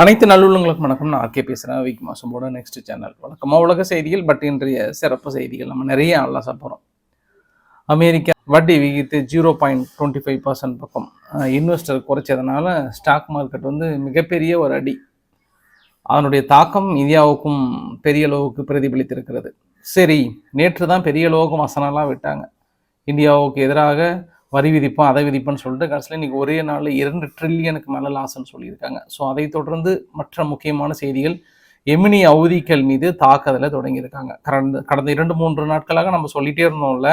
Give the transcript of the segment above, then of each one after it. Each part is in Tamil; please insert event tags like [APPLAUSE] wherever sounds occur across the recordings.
அனைத்து நல்லுள்ளங்களுக்கும் வணக்கம். நான் ஆர்கே பேசுகிறேன் விக் மாசம்போட நெக்ஸ்ட் சேனல் வழக்கமாக உலக செய்திகள் பட் இன்றைய சிறப்பு செய்திகள் நம்ம நிறைய அல்லாச போகிறோம் அமெரிக்கா வட்டி விகித்து zero point twenty five percent பக்கம். இன்வெஸ்டர் குறைச்சதுனால ஸ்டாக் மார்க்கெட் வந்து மிகப்பெரிய ஒரு அடி. அதனுடைய தாக்கம் இந்தியாவுக்கும் பெரிய அளவுக்கு பிரதிபலித்திருக்கிறது. சரி நேற்று தான் பெரிய அளவுக்கு வசனம்லாம் விட்டாங்க. இந்தியாவுக்கு எதிராக வரி விதிப்போம் அதை விதிப்போம்னு சொல்லிட்டு கடைசியில் இன்னைக்கு ஒரே நாளில் இரண்டு ட்ரில்லியனுக்கு மேலே லாஸ்ன்னு சொல்லியிருக்காங்க. ஸோ அதை தொடர்ந்து மற்ற முக்கியமான செய்திகள் எமினி அவதிக்கள் மீது தாக்குதலை தொடங்கியிருக்காங்க. கடந்த கடந்த இரண்டு மூன்று நாட்களாக நம்ம சொல்லிட்டே இருந்தோம்ல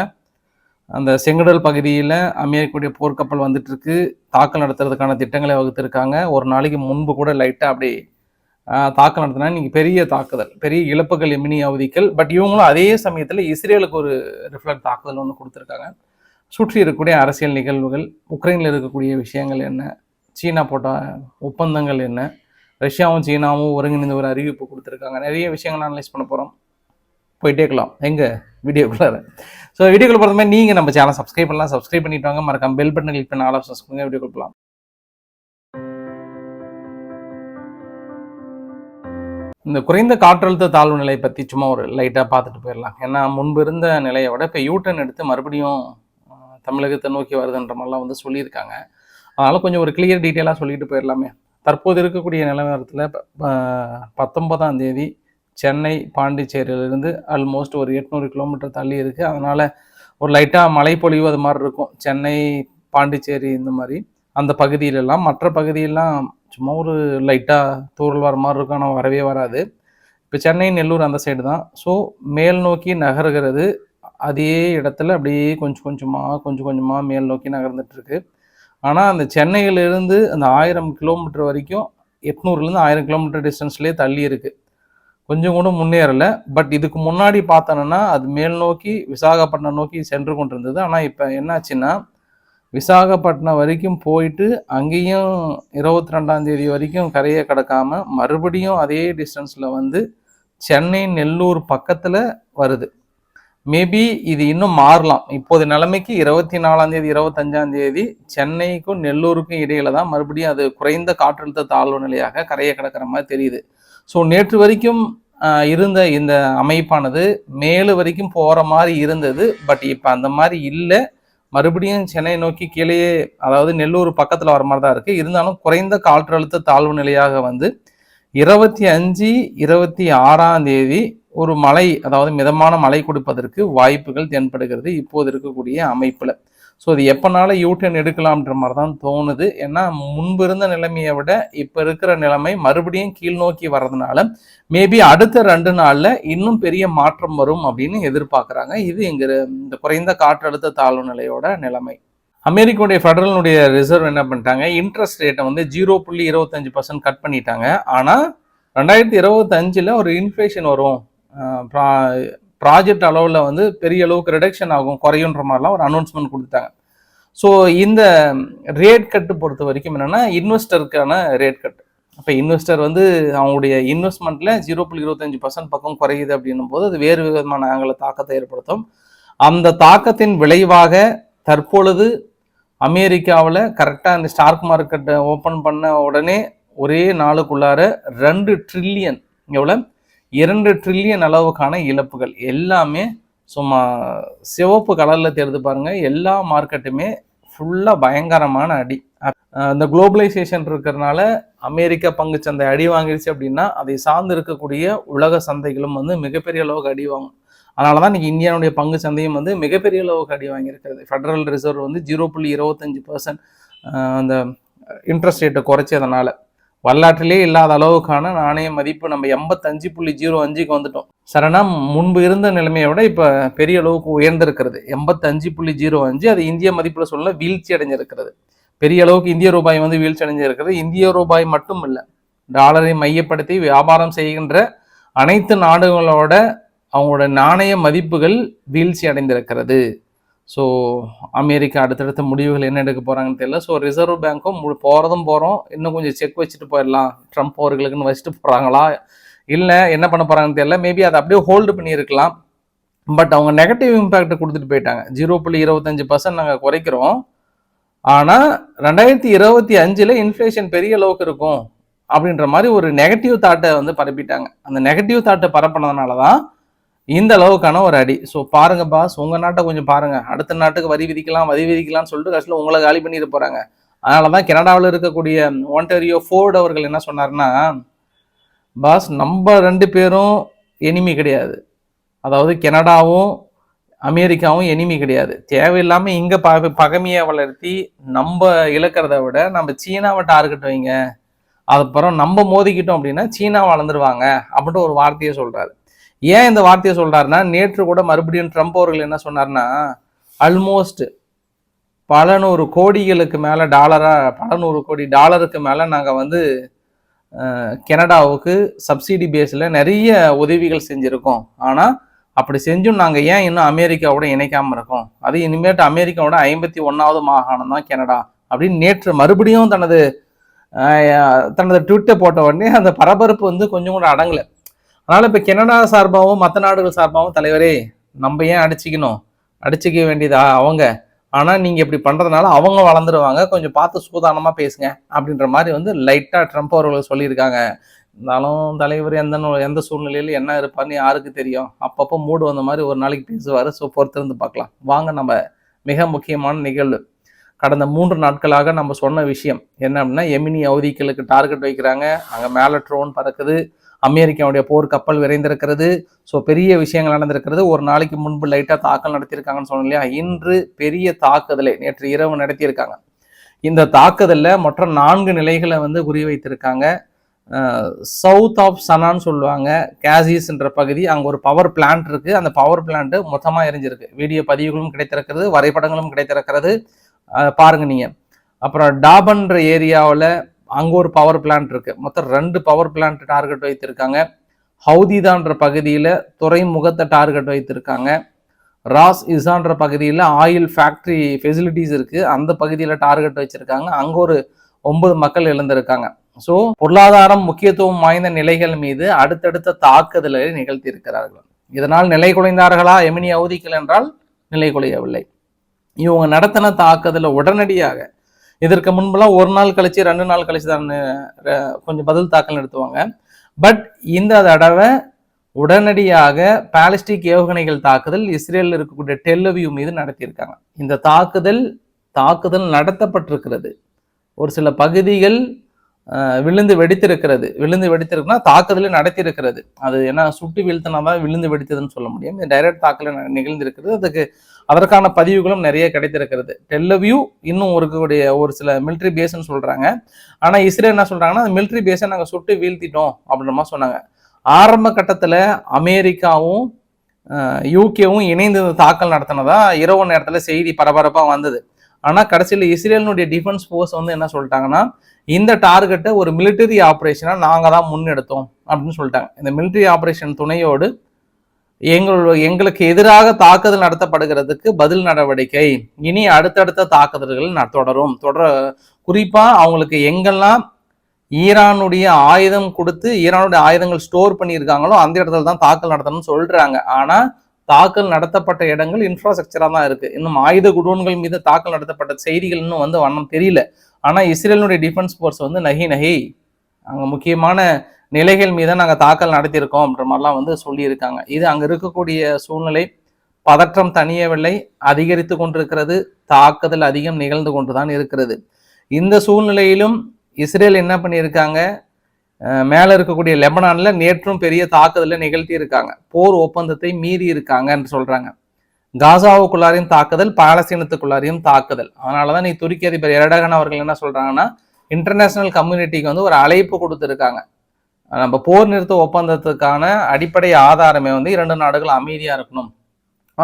அந்த செங்கடல் பகுதியில் அமெரிக்காவுடைய போர்க்கப்பல் வந்துட்டு இருக்கு தாக்கல் நடத்துறதுக்கான திட்டங்களை வகுத்திருக்காங்க. ஒரு நாளைக்கு முன்பு கூட லைட்டாக அப்படி தாக்கல் நடத்தினா நீங்கள் பெரிய தாக்குதல் பெரிய இழப்புகள் எமினி அவதிக்கள் பட் இவங்களும் அதே சமயத்தில் இஸ்ரேலுக்கு ஒரு ரிஃப்ளக்ட் தாக்குதல் ஒன்று கொடுத்துருக்காங்க. சுற்றி இருக்கக்கூடிய அரசியல் நிகழ்வுகள் உக்ரைனில் இருக்கக்கூடிய விஷயங்கள் என்ன சீனா போட்ட ஒப்பந்தங்கள் என்ன ரஷ்யாவும் சீனாவும் ஒருங்கிணைந்து ஒரு அறிவிப்பு கொடுத்துருக்காங்க. நிறைய விஷயங்கள் அனலைஸ் பண்ண போகிறோம் போயிட்டே இருக்கலாம். எங்கே? வீடியோக்குள்ளார. ஸோ வீடியோக்குள்ள பொறுத்த மாதிரி நீங்கள் நம்ம சேனல் சப்ஸ்கிரைப் பண்ணலாம். சப்ஸ்கிரைப் பண்ணிட்டு வாங்க. மறக்காம பெல் பட்டன் கிளிக் பண்ண ஆல் ஆப்ஷன்ஸ் கொடுங்க வீடியோ கொடுக்கலாம். இந்த குறைந்த காற்றழுத்த தாழ்வு நிலை பற்றி சும்மா ஒரு லைட்டாக பார்த்துட்டு போயிடலாம். ஏன்னா முன்பு இருந்த நிலையை விட இப்போ யூட்டன் எடுத்து மறுபடியும் தமிழகத்தை நோக்கி வருதுன்ற மாதிரிலாம் வந்து சொல்லியிருக்காங்க. அதனால் கொஞ்சம் ஒரு கிளியர் டீட்டெயிலாக சொல்லிட்டு போயிடலாமே. தற்போது இருக்கக்கூடிய நிலவரத்தில் பத்தொன்பதாம் தேதி சென்னை பாண்டிச்சேரியிலிருந்து ஆல்மோஸ்ட் ஒரு எட்நூறு கிலோமீட்டர் தள்ளி இருக்குது அதனால் ஒரு லைட்டாக மழை பொழிவு அது மாதிரி இருக்கும். சென்னை பாண்டிச்சேரி இந்த மாதிரி அந்த பகுதியிலெல்லாம். மற்ற பகுதியெல்லாம் சும்மா ஒரு லைட்டாக தூரல் வர மாதிரி இருக்கும். ஆனால் வரவே வராது. இப்போ சென்னை நெல்லூர் அந்த சைடு தான். ஸோ மேல் நோக்கி நகர்கிறது அதே இடத்துல அப்படியே கொஞ்சம் கொஞ்சமாக கொஞ்சம் கொஞ்சமாக மேல் நோக்கி நகர்ந்துட்டுருக்கு. ஆனால் அந்த சென்னையிலேருந்து அந்த ஆயிரம் கிலோமீட்டர் வரைக்கும் எட்நூறுலேருந்து ஆயிரம் கிலோமீட்டர் டிஸ்டன்ஸ்லேயே தள்ளி இருக்குது கொஞ்சம் கூட முன்னேறலை. பட் இதுக்கு முன்னாடி பார்த்தோன்னா அது மேல் நோக்கி விசாகப்பட்டினம் நோக்கி சென்று கொண்டிருந்தது. ஆனால் இப்போ என்னாச்சுன்னா விசாகப்பட்டினம் வரைக்கும் போயிட்டு அங்கேயும் இருபத்தி ரெண்டாம் தேதி வரைக்கும் கரையை கடக்காமல் மறுபடியும் அதே டிஸ்டன்ஸில் வந்து சென்னை நெல்லூர் பக்கத்தில் வருது. மேபி இது இன்னும் மாறலாம். இப்போது நிலைமைக்கு இருபத்தி நாலாம் தேதி இருபத்தஞ்சாம் தேதி சென்னைக்கும் நெல்லூருக்கும் இடையில தான் மறுபடியும் அது குறைந்த காற்றழுத்த தாழ்வு நிலையாக கரையை கிடக்கிற மாதிரி தெரியுது. ஸோ நேற்று வரைக்கும் இருந்த இந்த அமைப்பானது மேலு வரைக்கும் போகிற மாதிரி இருந்தது. பட் இப்போ அந்த மாதிரி இல்லை. மறுபடியும் சென்னை நோக்கி கீழேயே அதாவது நெல்லூர் பக்கத்தில் வர மாதிரி தான் இருக்குது இருந்தாலும் குறைந்த காற்றழுத்த தாழ்வு நிலையாக வந்து இருபத்தி அஞ்சு இருபத்தி ஆறாம் தேதி ஒரு மழை அதாவது மிதமான மழை கொடுப்பதற்கு வாய்ப்புகள் தென்படுகிறது. இப்போது இருக்கக்கூடிய அமைப்பில். ஸோ அது எப்போனால யூட்டர்ன் எடுக்கலாம்ன்ற மாதிரி தான் தோணுது. ஏன்னா முன்பு இருந்த நிலைமையை விட இப்போ இருக்கிற நிலைமை மறுபடியும் கீழ் நோக்கி வர்றதுனால மேபி அடுத்த ரெண்டு நாளில் இன்னும் பெரிய மாற்றம் வரும் அப்படின்னு எதிர்பார்க்குறாங்க. இது எங்கள் இந்த குறைந்த காற்றழுத்த தாழ்வு நிலையோட நிலைமை. அமெரிக்காவுடைய ஃபெடரலுடைய ரிசர்வ் என்ன பண்ணிட்டாங்க? இன்ட்ரெஸ்ட் ரேட்டை வந்து ஜீரோ புள்ளி இருபத்தஞ்சு பர்சன்ட் கட் பண்ணிட்டாங்க. ஆனால் ரெண்டாயிரத்தி இருபத்தஞ்சில் ஒரு இன்ஃப்ளேஷன் வரும். ப்ராஜெக்ட் அளவில் வந்து பெரிய அளவுக்கு ரிடக்ஷன் ஆகும் குறையுன்ற மாதிரிலாம் ஒரு அனௌன்ஸ்மெண்ட் கொடுத்தாங்க ஸோ இந்த ரேட் கட்டு பொறுத்த வரைக்கும் என்னென்னா இன்வெஸ்டருக்கான ரேட் கட் இப்போ இன்வெஸ்டர் வந்து அவங்களுடைய இன்வெஸ்ட்மெண்ட்டில் ஜீரோ புள்ளி இருபத்தஞ்சு பர்சன்ட் பக்கம் குறையுது அப்படின்னும் போது அது வேறு விதமான ஆங்கில தாக்கத்தை ஏற்படுத்தும். அந்த தாக்கத்தின் விளைவாக தற்பொழுது அமெரிக்காவில் கரெக்டாக அந்த ஸ்டாக் மார்க்கெட்டை ஓப்பன் பண்ண உடனே ஒரே நாளுக்குள்ளார ரெண்டு ட்ரில்லியன் எவ்வளோ இரண்டு ட்ரில்லியன் அளவுக்கான இழப்புகள். எல்லாமே சும்மா சிவப்பு கலரில் தெரிந்து பாருங்கள் எல்லா மார்க்கெட்டுமே ஃபுல்லாக பயங்கரமான அடி. இந்த குளோபலைசேஷன் இருக்கிறதுனால அமெரிக்க பங்குச்சந்தை அடி வாங்கிடுச்சு அப்படின்னா அதை சார்ந்து இருக்கக்கூடிய உலக சந்தைகளும் வந்து மிகப்பெரிய அளவுக்கு அடி வாங்கும். அதனால தான் இன்றைக்கி இந்தியாவுடைய பங்கு சந்தையும் வந்து மிகப்பெரிய அளவுக்கு அடி வாங்கியிருக்கிறது. ஃபெடரல் ரிசர்வ் வந்து ஜீரோ புள்ளி இருபத்தஞ்சு பர்சன்ட் அந்த இன்ட்ரெஸ்ட் ரேட்டை குறைச்சதுனால. வரலாற்றிலே இல்லாத அளவுக்கான நாணய மதிப்பு நம்ம எண்பத்தஞ்சு புள்ளி ஜீரோ அஞ்சுக்கு வந்துட்டோம். சரணா முன்பு இருந்த நிலைமையை விட இப்போ பெரிய அளவுக்கு உயர்ந்திருக்கிறது. எண்பத்தஞ்சு புள்ளி ஜீரோ அஞ்சு அது இந்திய மதிப்பில் சொல்ல வீழ்ச்சி அடைஞ்சிருக்கிறது. பெரிய அளவுக்கு இந்திய ரூபாய் வந்து வீழ்ச்சி அடைஞ்சிருக்கிறது. இந்திய ரூபாய் மட்டும் இல்லை டாலரை மையப்படுத்தி வியாபாரம் செய்கின்ற அனைத்து நாடுகளோட அவங்களோட நாணய மதிப்புகள் வீழ்ச்சி அடைந்திருக்கிறது. ஸோ அமெரிக்கா அடுத்தடுத்த முடிவுகள் என்ன எடுக்க போகிறாங்கன்னு தெரியல. ஸோ ரிசர்வ் பேங்க்கும் மு போகிறதும் போகிறோம் இன்னும் கொஞ்சம் செக் வச்சுட்டு போயிடலாம். ட்ரம்ப் அவர்களுக்குன்னு வச்சுட்டு போகிறாங்களா இல்லை என்ன பண்ண போகிறாங்கன்னு தெரியல. மேபி அதை அப்படியே ஹோல்டு பண்ணியிருக்கலாம். பட் அவங்க நெகட்டிவ் இம்பேக்ட் கொடுத்துட்டு போயிட்டாங்க. ஜீரோ புள்ளி இருபத்தஞ்சு பர்சன்ட் நாங்கள் குறைக்கிறோம். ஆனால் ரெண்டாயிரத்தி இருபத்தி அஞ்சில் இன்ஃப்ளேஷன் பெரிய அளவுக்கு இருக்கும் அப்படின்ற மாதிரி ஒரு நெகட்டிவ் தாட்டை வந்து பரப்பிட்டாங்க. அந்த நெகட்டிவ் தாட்டை பரப்பினதுனால தான் இந்த அளவுக்கான ஒரு அடி. ஸோ பாருங்க பாஸ் உங்க நாட்டை கொஞ்சம் பாருங்க. அடுத்த நாட்டுக்கு வரி விதிக்கலாம் வரி விதிக்கலாம்னு சொல்லிட்டு கடைசியில் உங்களை காலி பண்ணிட்டு போறாங்க. அதனால தான் கனடாவில் இருக்கக்கூடிய ஒன்டரியோ ஃபோர்டு அவர்கள் என்ன சொன்னார்னா பாஸ் நம்ம ரெண்டு பேரும் எனிமி கிடையாது. அதாவது கனடாவும் அமெரிக்காவும் எனிமி கிடையாது. தேவையில்லாமல் இங்கே ப பகமையை வளர்த்தி நம்ம இழக்கிறத விட நம்ம சீனாவை டார்கெட் வைங்க. அதுக்கப்புறம் நம்ம மோதிக்கிட்டோம் அப்படின்னா சீனா வளர்ந்துருவாங்க அப்படின்ட்டு ஒரு வார்த்தையை சொல்கிறாரு ஏன் இந்த வார்த்தையை சொல்கிறாருன்னா நேற்று கூட மறுபடியும் ட்ரம்ப் அவர்கள் என்ன சொன்னார்னா ஆல்மோஸ்ட் பல நூறு கோடிகளுக்கு மேலே டாலராக பல நூறு கோடி டாலருக்கு மேலே நாங்கள் வந்து கெனடாவுக்கு கனடாவுக்கு சப்சிடி பேஸில் நிறைய உதவிகள் செஞ்சுருக்கோம். ஆனால் அப்படி செஞ்சும் நாங்கள் ஏன் இன்னும் அமெரிக்காவோட இணைக்காமல் இருக்கோம்? அது இனிமேட்டு அமெரிக்காவோட ஐம்பத்தி ஒன்றாவது மாகாணம் தான் கனடா. அப்படின்னு நேற்று மறுபடியும் தனது தனது ட்விட்டை போட்ட உடனே அந்த பரபரப்பு வந்து கொஞ்சம் கூட அடங்கலை. அதனால் இப்போ கனடா சார்பாகவும் மற்ற நாடுகள் சார்பாகவும் தலைவரே நம்ம ஏன் அடிச்சிக்கணும்? அடிச்சிக்க வேண்டியதா அவங்க? ஆனால் நீங்கள் இப்படி பண்ணுறதுனால அவங்க வளர்ந்துருவாங்க. கொஞ்சம் பார்த்து சூதானமாக பேசுங்க அப்படின்ற மாதிரி வந்து லைட்டாக ட்ரம்ப் அவர்கள் சொல்லியிருக்காங்க. இருந்தாலும் தலைவர் எந்த எந்த சூழ்நிலையில் என்ன இருப்பார்னு யாருக்கு தெரியும்? அப்பப்போ மூடு வந்த மாதிரி ஒரு நாளைக்கு பேசுவார். ஸோ பொறுத்திருந்து பார்க்கலாம். வாங்க நம்ம மிக முக்கியமான நிகழ்வு. கடந்த மூன்று நாட்களாக நம்ம சொன்ன விஷயம் என்ன அப்படின்னா எமினி அவதிகளுக்கு டார்கெட் வைக்கிறாங்க. அங்கே மேலே ட்ரோன் பறக்குது. அமெரிக்காவுடைய போர் கப்பல் விரைந்திருக்கிறது. ஸோ பெரிய விஷயங்கள் நடந்திருக்கிறது. ஒரு நாளைக்கு முன்பு லைட்டாக தாக்கல் நடத்தியிருக்காங்கன்னு சொன்னோம் இல்லையா? இன்று பெரிய தாக்குதலை நேற்று இரவு நடத்தியிருக்காங்க. இந்த தாக்குதலில் மற்ற நான்கு நிலைகளை வந்து குறிவைத்திருக்காங்க சவுத் ஆஃப் சனான்னு சொல்லுவாங்க. கேசிஸ்ன்ற பகுதி அங்கே ஒரு பவர் பிளான்ட் இருக்குது அந்த பவர் பிளான்ட்டு மொத்தமாக எரிஞ்சிருக்கு. வீடியோ பதிவுகளும் கிடைத்திருக்கிறது வரைபடங்களும் கிடைத்திருக்கிறது. பாருங்கள் பாருங்க அப்புறம் டாபன்ற ஏரியாவில் அங்கே ஒரு பவர் பிளான்ட் இருக்கு. மொத்தம் ரெண்டு பவர் பிளான்ட் டார்கெட் வைத்திருக்காங்க. ஹவுதிதான்ற பகுதியில் துறைமுகத்தை டார்கெட் வைத்திருக்காங்க. ராஸ் இசான்ற பகுதியில் ஆயில் ஃபேக்ட்ரி ஃபெசிலிட்டிஸ் இருக்குது அந்த பகுதியில் டார்கெட் வச்சுருக்காங்க. அங்கே ஒரு ஒன்பது மக்கள் இழந்திருக்காங்க ஸோ பொருளாதாரம் முக்கியத்துவம் வாய்ந்த நிலைகள் மீது அடுத்தடுத்த தாக்குதலை நிகழ்த்தியிருக்கிறார்கள். இதனால் நிலை குலைந்தார்களா? எமினி அவதிக்கல் என்றால் நிலை குலையவில்லை. இவங்க நடத்தின தாக்குதலை உடனடியாக இதற்கு முன்பெல்லாம் ஒரு நாள் கழிச்சு ரெண்டு நாள் கழிச்சு தான் கொஞ்சம் பதில் தாக்கல் நடத்துவாங்க. பட் இந்த தடவை உடனடியாக பாலிஸ்டிக் ஏவுகணைகள் தாக்குதல் இஸ்ரேலில் இருக்கக்கூடிய டெல்லவியூ மீது நடத்தியிருக்காங்க. இந்த தாக்குதல் தாக்குதல் நடத்தப்பட்டிருக்கிறது. ஒரு சில பகுதிகள் அஹ், விழுந்து வெடித்திருக்கிறது. விழுந்து வெடித்திருக்குன்னா தாக்குதலை நடத்தியிருக்கிறது. அது என்ன சுட்டு வீழ்த்தினா தான் விழுந்து வெடித்ததுன்னு சொல்ல முடியும். டைரக்ட் தாக்குதல் ந- நிகழ்ந்திருக்கிறது. அதுக்கு அதற்கான பதிவுகளும் நிறைய கிடைத்திருக்கிறது. டெல்லவியூ இன்னும் இருக்கக்கூடிய ஒரு சில மிலிட்ரி பேஸ்ன்னு சொல்கிறாங்க ஆனால் இஸ்ரேல் என்ன சொல்கிறாங்கன்னா அந்த மிலிட்ரி பேஸை நாங்கள் சுட்டு வீழ்த்திட்டோம் அப்படின்ற மாதிரி சொன்னாங்க. ஆரம்ப கட்டத்தில் அமெரிக்காவும் யூகேவும் இணைந்து தாக்கல் நடத்தினதா இரவு நேரத்தில் செய்தி பரபரப்பாக வந்தது. ஆனால் கடைசியில் இஸ்ரேலினுடைய டிஃபென்ஸ் ஃபோர்ஸ் வந்து என்ன சொல்லிட்டாங்கன்னா இந்த டார்கெட்டை ஒரு மிலிட்டரி ஆப்ரேஷனாக நாங்கள் தான் முன்னெடுத்தோம் அப்படின்னு சொல்லிட்டாங்க. இந்த மிலிட்டரி ஆப்ரேஷன் துணையோடு எங்கள் எங்களுக்கு எதிராக தாக்குதல் நடத்தப்படுகிறதுக்கு பதில் நடவடிக்கை. இனி அடுத்தடுத்த தாக்குதல்கள் தொடரும். தொடர குறிப்பாக அவங்களுக்கு எங்கெல்லாம் ஈரானுடைய ஆயுதம் கொடுத்து ஈரானுடைய ஆயுதங்கள் ஸ்டோர் பண்ணியிருக்காங்களோ அந்த இடத்துல தான் தாக்கல் நடத்தணும்னு சொல்கிறாங்க ஆனால் தாக்கல் நடத்தப்பட்ட இடங்கள் இன்ஃப்ராஸ்ட்ரக்சராக தான் இருக்குது இன்னும் ஆயுத குடோன்கள் மீது தாக்கல் நடத்தப்பட்ட செய்திகள் இன்னும் வந்து வண்ணம் தெரியல. ஆனால் இஸ்ரேலினுடைய டிஃபென்ஸ் ஃபோர்ஸ் வந்து நகி நகி. அங்கே முக்கியமான நிலைகள் மீது நாங்கள் தாக்கல் நடத்தியிருக்கோம் அப்படின்ற மாதிரிலாம் வந்து சொல்லியிருக்காங்க. இது அங்கே இருக்கக்கூடிய சூழ்நிலை பதற்றம் தனியவில்லை அதிகரித்து கொண்டிருக்கிறது தாக்குதல் அதிகம் நிகழ்ந்து கொண்டுதான் இருக்கிறது. இந்த சூழ்நிலையிலும் இஸ்ரேல் என்ன பண்ணியிருக்காங்க? மேலே இருக்கக்கூடிய லெபனானில் நேற்றும் பெரிய தாக்குதலை நிகழ்த்தி இருக்காங்க போர் ஒப்பந்தத்தை மீறி இருக்காங்கன்னு சொல்கிறாங்க காசாவுக்குள்ளாரையும் தாக்குதல் பாலஸ்தீனத்துக்குள்ளாரையும் தாக்குதல். அதனாலதான் நீ துருக்கி அதிபர் எரடகன் அவர்கள் என்ன சொல்கிறாங்கன்னா இன்டர்நேஷ்னல் கம்யூனிட்டிக்கு வந்து ஒரு அழைப்பு கொடுத்துருக்காங்க. நம்ம போர் நிறுத்த ஒப்பந்தத்துக்கான அடிப்படை ஆதாரமே வந்து இரண்டு நாடுகள் அமைதியாக இருக்கணும்.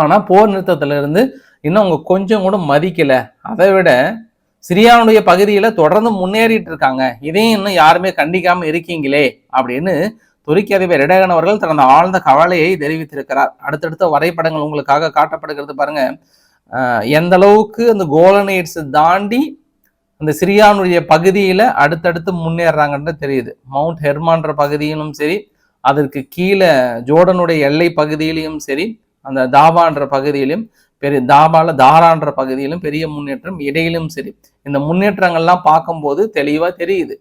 ஆனால் போர் நிறுத்தத்திலிருந்து இன்னும் அவங்க கொஞ்சம் கூட மதிக்கலை. அதை விட சிரியானுடைய பகுதியில் தொடர்ந்து முன்னேறிட்டு இருக்காங்க. இதையும் இன்னும் யாருமே கண்டிக்காமல் இருக்கீங்களே அப்படின்னு துருக்கி அதிபர் இடகன் அவர்கள் தனது ஆழ்ந்த கவலையை தெரிவித்திருக்கிறார். அடுத்தடுத்த வரைபடங்கள் உங்களுக்காக காட்டப்படுகிறது பாருங்க. எந்த அளவுக்கு அந்த கோலனைட்ஸ் தாண்டி அந்த சிரியானுடைய பகுதியில் அடுத்தடுத்து முன்னேறாங்கன்றது தெரியுது. மவுண்ட் ஹெர்மான்ற பகுதியிலும் சரி அதற்கு கீழே ஜோர்டனுடைய எல்லை பகுதியிலையும் சரி அந்த தாபான்ற பகுதியிலும் பெரிய தாபால தாரான்ற பகுதியிலும் பெரிய முன்னேற்றம் இடையிலும் சரி. இந்த முன்னேற்றங்கள்லாம் பார்க்கும்போது தெளிவாக தெரியுது.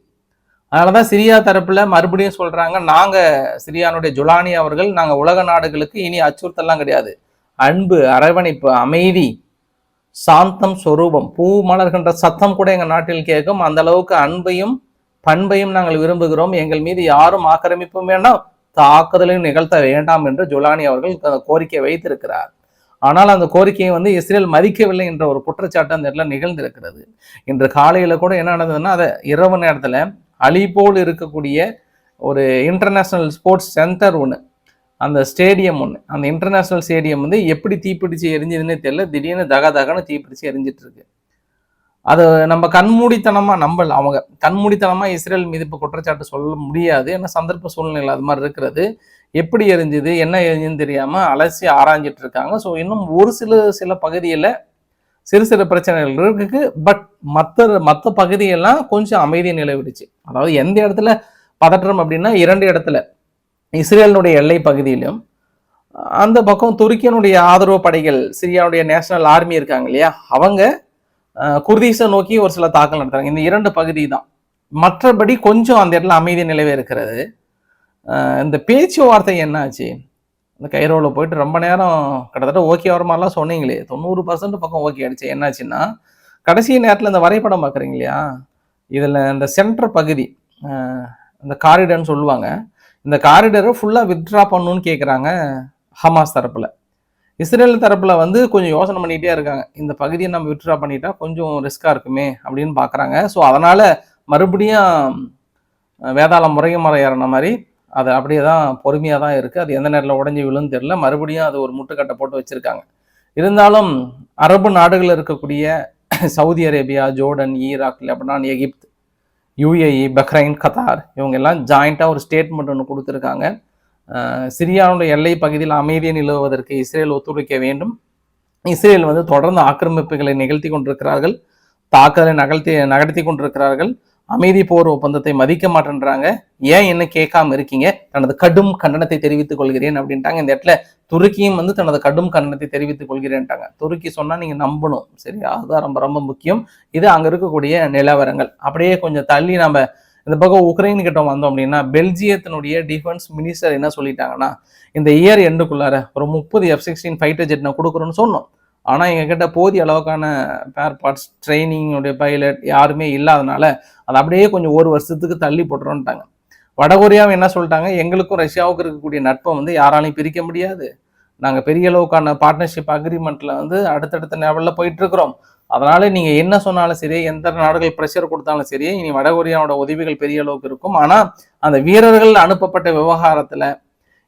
அதனாலதான் சிரியா தரப்புல மறுபடியும் சொல்றாங்க நாங்க சிரியானுடைய ஜுலானி அவர்கள் நாங்கள் உலக நாடுகளுக்கு இனி அச்சுறுத்தல்லாம் கிடையாது. அன்பு அரவணைப்பு அமைதி சாந்தம் சொரூபம். பூ மலர்கின்ற சத்தம் கூட எங்கள் நாட்டில் கேட்கும். அந்த அளவுக்கு அன்பையும் பண்பையும் நாங்கள் விரும்புகிறோம். எங்கள் மீது யாரும் ஆக்கிரமிப்பும் வேண்டாம். தாக்குதலையும் நிகழ்த்த வேண்டாம் என்று ஜுலானி அவர்கள் அந்த கோரிக்கை வைத்திருக்கிறார். ஆனால் அந்த கோரிக்கையை வந்து இஸ்ரேல் மதிக்கவில்லை என்ற ஒரு குற்றச்சாட்டு அந்த இடத்துல நிகழ்ந்திருக்கிறது. இன்று காலையில் கூட என்ன நடந்ததுன்னா அதை இரவு நேரத்தில் அலிபோல் இருக்கக்கூடிய ஒரு இன்டர்நேஷ்னல் ஸ்போர்ட்ஸ் சென்டர் ஒன்று அந்த ஸ்டேடியம் ஒன்று அந்த இன்டர்நேஷனல் ஸ்டேடியம் வந்து எப்படி தீப்பிடிச்சு எரிஞ்சதுன்னே தெரியல. திடீர்னு தக தகன்னு தீப்பிடிச்சு எரிஞ்சிட்டு இருக்கு அது நம்ம கண்மூடித்தனமாக நம்பல. அவங்க கண்மூடித்தனமாக இஸ்ரேல் மீது இப்போ குற்றச்சாட்டு சொல்ல முடியாது. ஏன்னா சந்தர்ப்ப சூழ்நிலை அது மாதிரி இருக்கிறது. எப்படி எரிஞ்சுது என்ன எரிஞ்சுன்னு தெரியாமல் அலசி ஆராய்ஞ்சிட்டு இருக்காங்க. ஸோ இன்னும் ஒரு சில சில பகுதியில் சிறு சிறு பிரச்சனைகள் இருக்கு பட் மற்ற மற்ற பகுதியெல்லாம் கொஞ்சம் அமைதி நிலவிடுச்சு. அதாவது எந்த இடத்துல பதற்றம் அப்படின்னா இரண்டு இடத்துல. இஸ்ரேலினுடைய எல்லை பகுதியிலும் அந்த பக்கம் துருக்கியனுடைய ஆதரவு படைகள் சிரியாவுடைய நேஷனல் ஆர்மி இருக்காங்க இல்லையா? அவங்க குர்தீஸை நோக்கி ஒரு சில தாக்கல் நடத்துறாங்க. இந்த இரண்டு பகுதி தான் மற்றபடி கொஞ்சம் அந்த இடத்துல அமைதி நிலவே இருக்கிறது. இந்த பேச்சுவார்த்தை என்னாச்சு? இந்த கைரோவில் போயிட்டு ரொம்ப நேரம் கிட்டத்தட்ட ஓகே வர மாதிரிலாம் சொன்னீங்களே. தொண்ணூறு பர்சன்ட் பக்கம் ஓகே ஆயிடுச்சு. என்னாச்சுன்னா கடைசி நேரத்தில் இந்த வரைபடம் பார்க்குறீங்க இல்லையா? இதில் இந்த சென்டர் பகுதி இந்த காரிடர்னு சொல்லுவாங்க. இந்த காரிடரை ஃபுல்லாக வித்ட்ரா பண்ணணும்னு கேட்குறாங்க ஹமாஸ் தரப்பில். இஸ்ரேல் தரப்பில் வந்து கொஞ்சம் யோசனை பண்ணிகிட்டே இருக்காங்க. இந்த பகுதியை நம்ம வித்ட்ரா பண்ணிட்டா கொஞ்சம் ரிஸ்க்காக இருக்குமே அப்படின்னு பார்க்குறாங்க ஸோ அதனால் மறுபடியும் வேதாளம் முறைய முறை ஏறின மாதிரி அது அப்படியே தான் பொறுமையாக தான் இருக்குது அது எந்த நேரத்தில் உடஞ்சி விழுன்னு தெரியல. மறுபடியும் அது ஒரு முட்டுக்கட்டை போட்டு வச்சுருக்காங்க. இருந்தாலும் அரபு நாடுகளில் இருக்கக்கூடிய [COUGHS] Saudi Arabia Jordan Iraq Lebanon Egypt UAE Bahrain Qatar இவங்க எல்லாம் ஜாயிண்ட்டாக ஒரு ஸ்டேட்மெண்ட் ஒன்று கொடுத்துருக்காங்க. சிரியாவுடைய எல்லை பகுதியில் அமைதியை நிலவுவதற்கு இஸ்ரேல் ஒத்துழைக்க வேண்டும். இஸ்ரேல் வந்து தொடர்ந்து ஆக்கிரமிப்புகளை நிகழ்த்தி கொண்டிருக்கிறார்கள். தாக்குதலை நகழ்த்தி நகர்த்தி கொண்டிருக்கிறார்கள். அமைதி போர் ஒப்பந்தத்தை மதிக்க மாட்டேன்றாங்க. ஏன் என்ன கேட்காம இருக்கீங்க? தனது கடும் கண்டனத்தை தெரிவித்துக் கொள்கிறேன் அப்படின்ட்டாங்க. இந்த இடத்துல துருக்கியும் வந்து தனது கடும் கண்டனத்தை தெரிவித்துக் கொள்கிறேன்ட்டாங்க. துருக்கி சொன்னா நீங்க நம்பணும். சரி ஆதாரம் ரொம்ப முக்கியம். இது அங்க இருக்கக்கூடிய நிலவரங்கள். அப்படியே கொஞ்சம் தள்ளி நம்ம இந்த பக்கம் உக்ரைன் கிட்ட வந்தோம் அப்படின்னா பெல்ஜியத்தினுடைய டிஃபென்ஸ் மினிஸ்டர் என்ன சொல்லிட்டாங்கன்னா இந்த இயர் எண்டுக்குள்ளார ஒரு முப்பது எஃப் சிக்ஸ்டீன் ஃபைட்டர் ஜெட் நான் கொடுக்குறோன்னு சொன்னோம். ஆனால் எங்ககிட்ட போதிய அளவுக்கான பேர் பார்ட்ஸ் ட்ரைனிங்குடைய பைலட் யாருமே இல்லாதனால அதை அப்படியே கொஞ்சம் ஒரு வருஷத்துக்கு தள்ளி போட்டுறோன்ட்டாங்க வடகொரியாவும் என்ன சொல்லிட்டாங்க? எங்களுக்கும் ரஷ்யாவுக்கும் இருக்கக்கூடிய நட்பை வந்து யாராலையும் பிரிக்க முடியாது. நாங்கள் பெரிய அளவுக்கான பார்ட்னர்ஷிப் அக்ரிமெண்ட்டில் வந்து அடுத்தடுத்த லெவலில் போயிட்டுருக்குறோம். அதனால் நீங்கள் என்ன சொன்னாலும் சரி எந்த நாடுகள் ப்ரெஷர் கொடுத்தாலும் சரி இனி வடகொரியாவோட உதவிகள் பெரிய அளவுக்கு இருக்கும். ஆனால் அந்த வீரர்கள் அனுப்பப்பட்ட விவகாரத்தில்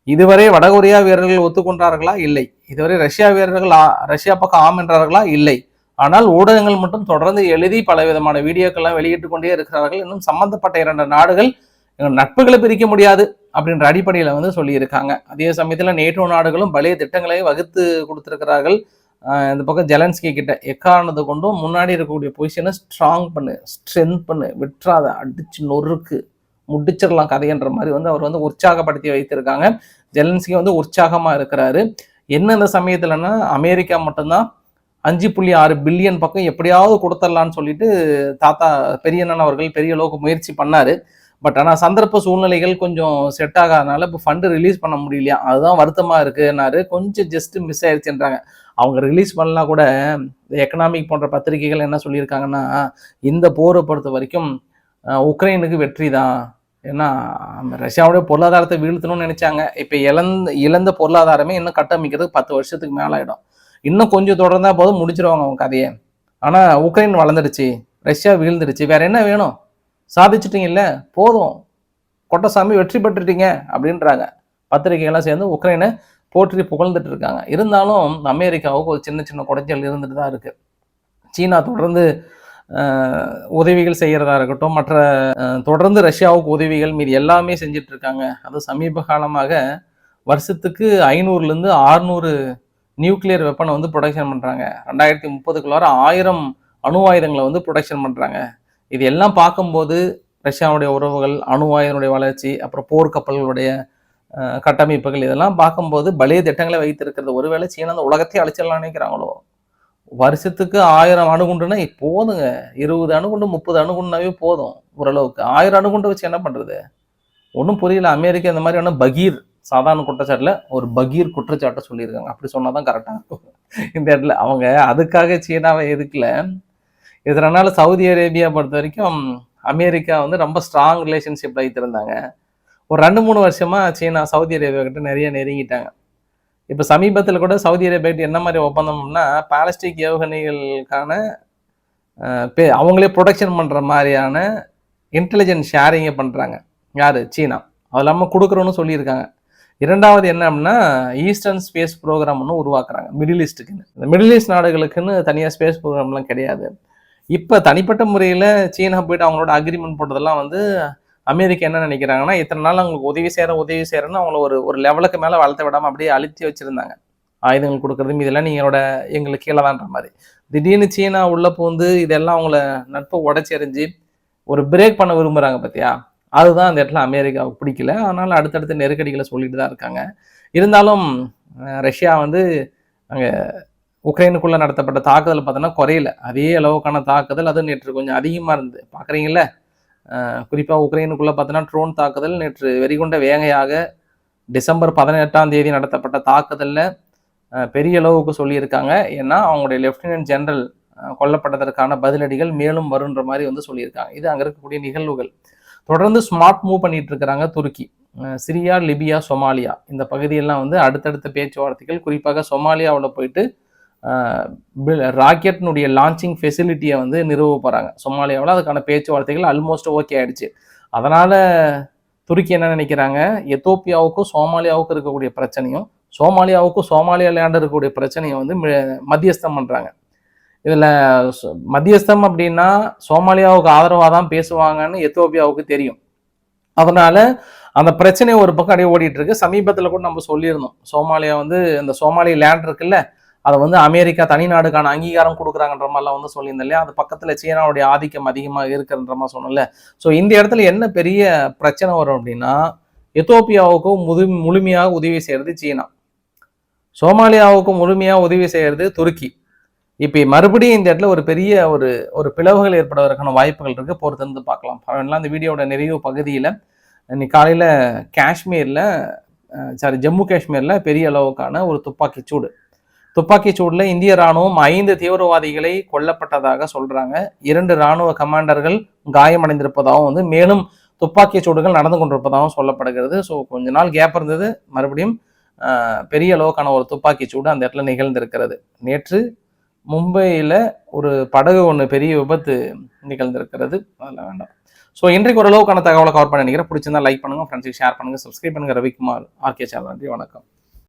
இதுவரை வடகொரியா வீரர்கள் ஒத்துக்கொண்டார்களா? இல்லை. இதுவரை ரஷ்யா வீரர்கள் ஆ- ரஷ்யா பக்கம் ஆம் என்றார்களா? இல்லை. ஆனால் ஊடகங்கள் மட்டும் தொடர்ந்து எழுதி பல விதமான வீடியோக்கள்லாம் வெளியிட்டு கொண்டே இருக்கிறார்கள். இன்னும் சம்பந்தப்பட்ட இரண்டு நாடுகள் எங்கள் நட்புகளை பிரிக்க முடியாது அப்படின்ற அடிப்படையில் வந்து சொல்லியிருக்காங்க. அதே சமயத்தில் நேட்டோ நாடுகளும் பழைய திட்டங்களை வகுத்து கொடுத்துருக்கிறார்கள். இந்த பக்கம் ஜெலன்ஸ்கி கிட்ட எக்காரணத்தை கொண்டும் முன்னாடி இருக்கக்கூடிய பொசிஷனை ஸ்ட்ராங் பண்ணு ஸ்ட்ரென்த் பண்ணு விட்டுறாத அடிச்சு நொறுக்கு முடிச்சிடலாம் கதைன்ற மாதிரி வந்து அவர் வந்து உற்சாகப்படுத்தி வைத்திருக்காங்க. ஜெலன்ஸ்கி வந்து உற்சாகமாக இருக்கிறாரு. என்ன இந்த சமயத்துலன்னா அமெரிக்கா மட்டும்தான் அஞ்சு புள்ளி ஆறு பில்லியன் பக்கம் எப்படியாவது கொடுத்துடலான்னு சொல்லிட்டு தாத்தா பெரியண்ணன் அவர்கள் பெரிய அளவுக்கு முயற்சி பண்ணாரு. பட் ஆனால் சந்தர்ப்ப சூழ்நிலைகள் கொஞ்சம் செட் ஆகாதனால இப்போ ஃபண்டு ரிலீஸ் பண்ண முடியலையா? அதுதான் வருத்தமாக இருக்குன்னாரு. கொஞ்சம் ஜஸ்ட் மிஸ் ஆயிடுச்சுன்றாங்க அவங்க ரிலீஸ் பண்ணலாம் கூட எக்கனாமிக் போன்ற பத்திரிகைகள் என்ன சொல்லியிருக்காங்கன்னா இந்த போரை பொறுத்த வரைக்கும் உக்ரைனுக்கு வெற்றி தான். ஏன்னா அந்த ரஷ்யாவுடைய பொருளாதாரத்தை வீழ்த்தணும்னு நினைச்சாங்க. இப்போ இழந்த இழந்த பொருளாதாரமே இன்னும் கட்டமைக்கிறதுக்கு பத்து வருஷத்துக்கு மேலே ஆகிடும் இன்னும் கொஞ்சம் தொடர்ந்தா போதும் முடிச்சிருவாங்க அவங்க கதையை. ஆனால் உக்ரைன் வளர்ந்துடுச்சு ரஷ்யா வீழ்ந்துடுச்சு. வேற என்ன வேணும்? சாதிச்சிட்டிங்கல்ல போதும். கொட்டசாமி வெற்றி பெற்றுட்டீங்க அப்படின்றாங்க. பத்திரிகைகள்லாம் சேர்ந்து உக்ரைனை போற்றி புகழ்ந்துட்டு இருக்காங்க. இருந்தாலும் அமெரிக்காவுக்கு ஒரு சின்ன சின்ன குடைச்சல் இருந்துட்டு தான் இருக்குது சீனா தொடர்ந்து உதவிகள் செய்கிறதா இருக்கட்டும் மற்ற தொடர்ந்து ரஷ்யாவுக்கு உதவிகள் மீது எல்லாமே செஞ்சுட்டு இருக்காங்க அது சமீப காலமாக வருஷத்துக்கு ஐநூறுலேருந்து ஆறுநூறு நியூக்ளியர் வெப்பனை வந்து ப்ரொடக்ஷன் பண்ணுறாங்க ரெண்டாயிரத்தி முப்பதுக்குள்ளார ஆயிரம் அணு ஆயுதங்களை வந்து ப்ரொடக்ஷன் பண்ணுறாங்க இது எல்லாம் பார்க்கும்போது ரஷ்யாவுடைய உறவுகள் அணு ஆயுதனுடைய வளர்ச்சி அப்புறம் போர்க்கப்பல்களுடைய கட்டமைப்புகள் இதெல்லாம் பார்க்கும்போது பலிய திட்டங்களை வைத்திருக்கிறது. ஒருவேளை சீனா அந்த உலகத்தையே அழிச்சிடலாம் நினைக்கிறாங்களோ? வருஷத்துக்கு ஆயிரம் அணுகுண்டுனா போதுங்க. இருபது அணுகுண்டு முப்பது அணுகுண்டுனாவே போதும் ஓரளவுக்கு. ஆயிரம் அணுகுண்டு வச்சு என்ன பண்ணுறது ஒன்றும் புரியல. அமெரிக்கா இந்த மாதிரியான பகீர் சாதாரண குற்றச்சாட்டில் ஒரு பகீர் குற்றச்சாட்டை சொல்லியிருக்காங்க. அப்படி சொன்னாதான் கரெக்டாக இருக்கும். இந்த இடத்துல அவங்க அதுக்காக சீனாவை எதுக்கல இதனால சவுதி அரேபியா பொறுத்த வரைக்கும் அமெரிக்கா வந்து ரொம்ப ஸ்ட்ராங் ரிலேஷன்ஷிப் வைத்திருந்தாங்க. ஒரு ரெண்டு மூணு வருஷமாக சீனா சவுதி அரேபியா கிட்ட நிறைய நெருங்கிட்டாங்க. இப்போ சமீபத்தில் கூட சவுதி அரேபியாட்டு என்ன மாதிரி ஒப்பந்தம்னா பாலஸ்டிக் ஏவுகணைகளுக்கான பே- அவங்களே ப்ரொடக்ஷன் பண்ணுற மாதிரியான இன்டெலிஜென்ஸ் ஷேரிங்கை பண்ணுறாங்க யார்? சீனா. அது இல்லாமல் கொடுக்குறோன்னு சொல்லியிருக்காங்க. இரண்டாவது என்ன அப்படின்னா ஈஸ்டர்ன் ஸ்பேஸ் ப்ரோக்ராம் ஒன்று உருவாக்குறாங்க. மிடில் ஈஸ்ட்டுக்குன்னு இந்த மிடில் ஈஸ்ட் நாடுகளுக்குன்னு தனியாக ஸ்பேஸ் ப்ரோக்ராம்லாம் கிடையாது. இப்போ தனிப்பட்ட முறையில் சீனா போயிட்டு அவங்களோட அக்ரிமெண்ட் போட்டதெல்லாம் வந்து அமெரிக்கா என்ன நினைக்கிறாங்கன்னா இத்தனை நாள் அவங்களுக்கு உதவி செய்கிற உதவி செய்கிறேன்னு அவங்கள ஒரு ஒரு லெவலுக்கு மேலே வளர்த்த விடாமல் அப்படியே அழுத்தி வச்சுருந்தாங்க. ஆயுதங்கள் கொடுக்குறது இதெல்லாம் நீங்களோட எங்களுக்கு கீழே தான்ற மாதிரி. திடீர்னு சீனா உள்ளே பூந்து இதெல்லாம் அவங்கள நட்பை உடச்சி எறிஞ்சு ஒரு பிரேக் பண்ண விரும்புகிறாங்க பார்த்தியா அதுதான் அந்த இடத்துல அமெரிக்காவுக்கு பிடிக்கல. அதனால் அடுத்தடுத்த நெருக்கடிகளை சொல்லிட்டு தான் இருக்காங்க. இருந்தாலும் ரஷ்யா வந்து அங்கே உக்ரைனுக்குள்ளே நடத்தப்பட்ட தாக்குதல் பார்த்தோன்னா குறையில. அதே அளவுக்கான தாக்குதல் அது நேற்று கொஞ்சம் அதிகமாக இருந்தது. பார்க்குறீங்களே குறிப்பாக உக்ரைனுக்குள்ளே பார்த்தோன்னா ட்ரோன் தாக்குதல் நேற்று வெறிகொண்ட வேகையாக டிசம்பர் பதினெட்டாம் தேதி நடத்தப்பட்ட தாக்குதலில் பெரிய அளவுக்கு சொல்லியிருக்காங்க. ஏன்னா அவங்களுடைய லெஃப்டினன்ட் ஜெனரல் கொல்லப்பட்டதற்கான பதிலடிகள் மேலும் வருன்ற மாதிரி வந்து சொல்லியிருக்காங்க. இது அங்கே இருக்கக்கூடிய நிகழ்வுகள். தொடர்ந்து ஸ்மார்ட் மூவ் பண்ணிட்டு இருக்கிறாங்க துருக்கி. Syria Libya Somalia. இந்த பகுதியெல்லாம் வந்து அடுத்தடுத்த பேச்சுவார்த்தைகள். குறிப்பாக சொமாலியாவில் போயிட்டு ராக்கெட்னுடைய லான்ச்சிங் ஃபெசிலிட்டியை வந்து நிறுவ போகிறாங்க சொமாலியாவில் அதுக்கான பேச்சுவார்த்தைகள் ஆல்மோஸ்ட் ஓகே ஆயிடுச்சு. அதனால் துருக்கி என்ன நினைக்கிறாங்க? எத்தோப்பியாவுக்கும் சோமாலியாவுக்கும் இருக்கக்கூடிய பிரச்சனையும் சோமாலியாவுக்கும் சோமாலியா லேண்ட் இருக்கக்கூடிய பிரச்சனையை வந்து மத்தியஸ்தம் பண்ணுறாங்க இதில் மத்தியஸ்தம் அப்படின்னா சோமாலியாவுக்கு ஆதரவாக தான் பேசுவாங்கன்னு எத்தோப்பியாவுக்கு தெரியும். அதனால அந்த பிரச்சனை ஒரு பக்கம் அப்படியே ஓடிட்டு இருக்கு. சமீபத்தில் கூட நம்ம சொல்லியிருந்தோம். சோமாலியா வந்து இந்த சோமாலி லேண்ட் இருக்குல்ல அதை வந்து அமெரிக்கா தனிநாடுக்கான அங்கீகாரம் கொடுக்குறாங்கன்ற மாதிரிலாம் வந்து சொல்லியிருந்தேன் இல்லையா? அது பக்கத்தில் சீனாவுடைய ஆதிக்கம் அதிகமாக இருக்குன்ற மாதிரி சொன்னோம்ல ஸோ இந்த இடத்துல என்ன பெரிய பிரச்சனை வரும் அப்படின்னா எத்தோப்பியாவுக்கும் முது முழுமையாக உதவி செய்கிறது சீனா. சோமாலியாவுக்கும் முழுமையாக உதவி செய்கிறது துருக்கி. இப்போ மறுபடியும் இந்த இடத்துல ஒரு பெரிய ஒரு ஒரு பிளவுகள் ஏற்படுவதற்கான வாய்ப்புகள் இருக்குது பொறுத்திருந்து பார்க்கலாம். பரவாயில்ல அந்த வீடியோட நிறைவு பகுதியில் இன்னைக்கு காலையில் காஷ்மீரில் சாரி ஜம்மு காஷ்மீரில் பெரிய அளவுக்கான ஒரு துப்பாக்கிச்சூடு துப்பாக்கிச் சூடில் இந்திய ராணுவம் ஐந்து தீவிரவாதிகளை கொல்லப்பட்டதாக சொல்றாங்க. இரண்டு ராணுவ கமாண்டர்கள் காயமடைந்திருப்பதாகவும் வந்து மேலும் துப்பாக்கிச் சூடுகள் நடந்து கொண்டிருப்பதாகவும் சொல்லப்படுகிறது. ஸோ கொஞ்ச நாள் கேப் இருந்தது. மறுபடியும் பெரிய அளவுக்கான ஒரு துப்பாக்கிச் சூடு அந்த இடத்துல நிகழ்ந்திருக்கிறது. நேற்று மும்பையில் ஒரு படகு ஒன்று பெரிய விபத்து நிகழ்ந்திருக்கிறது. அதெல்லாம் வேண்டாம். ஸோ இன்றைக்கு ஓரளவுக்கான தகவலை கவர் பண்ண நினைக்கிறேன். பிடிச்சிருந்தா லைக் பண்ணுங்க ஃப்ரெண்ட்ஸுக்கு ஷேர் பண்ணுங்கள் சப்ஸ்கிரைப் பண்ணுங்கள் ரவிக்குமார் ஆர்கே சேனல். நன்றி வணக்கம்.